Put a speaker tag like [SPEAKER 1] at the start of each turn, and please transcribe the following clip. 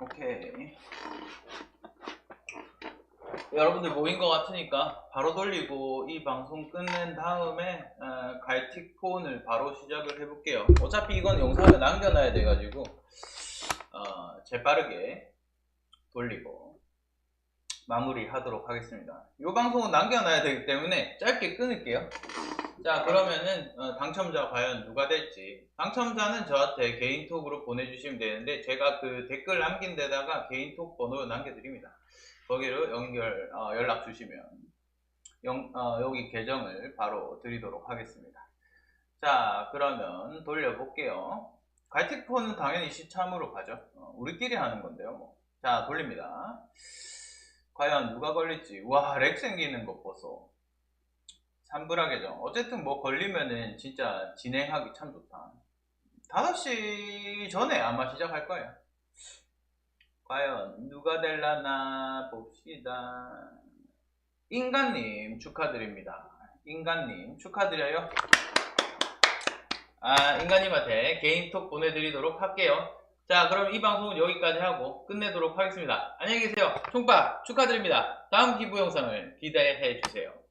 [SPEAKER 1] 오케이. 여러분들 모인 것 같으니까 바로 돌리고 이 방송 끝낸 다음에 어, 갈틱폰을 바로 시작을 해볼게요. 어차피 이건 영상을 남겨놔야 돼가지고 어, 재빠르게 돌리고 마무리하도록 하겠습니다. 이 방송은 남겨놔야 되기 때문에 짧게 끊을게요. 자 그러면은 어, 당첨자 과연 누가 될지 당첨자는 저한테 개인톡으로 보내주시면 되는데 제가 그 댓글 남긴 데다가 개인톡 번호 남겨드립니다. 거기로 연결 어, 연락 주시면 영- 어, 여기 계정을 바로 드리도록 하겠습니다. 자 그러면 돌려볼게요. 갈틱폰은 당연히 시참으로 가죠. 어, 우리끼리 하는 건데요. 뭐. 자 돌립니다. 과연 누가 걸릴지 와렉 생기는 것 보소. 산불하게죠. 어쨌든 뭐 걸리면은 진짜 진행하기 참 좋다. 5시 전에 아마 시작할 거예요. 과연 누가 될라나 봅시다. 인간님 축하드립니다. 인간님 축하드려요. 아, 인간님한테 개인톡 보내드리도록 할게요. 자, 그럼 이 방송은 여기까지 하고 끝내도록 하겠습니다. 안녕히 계세요. 총밥 축하드립니다. 다음 기부 영상을 기대해 주세요.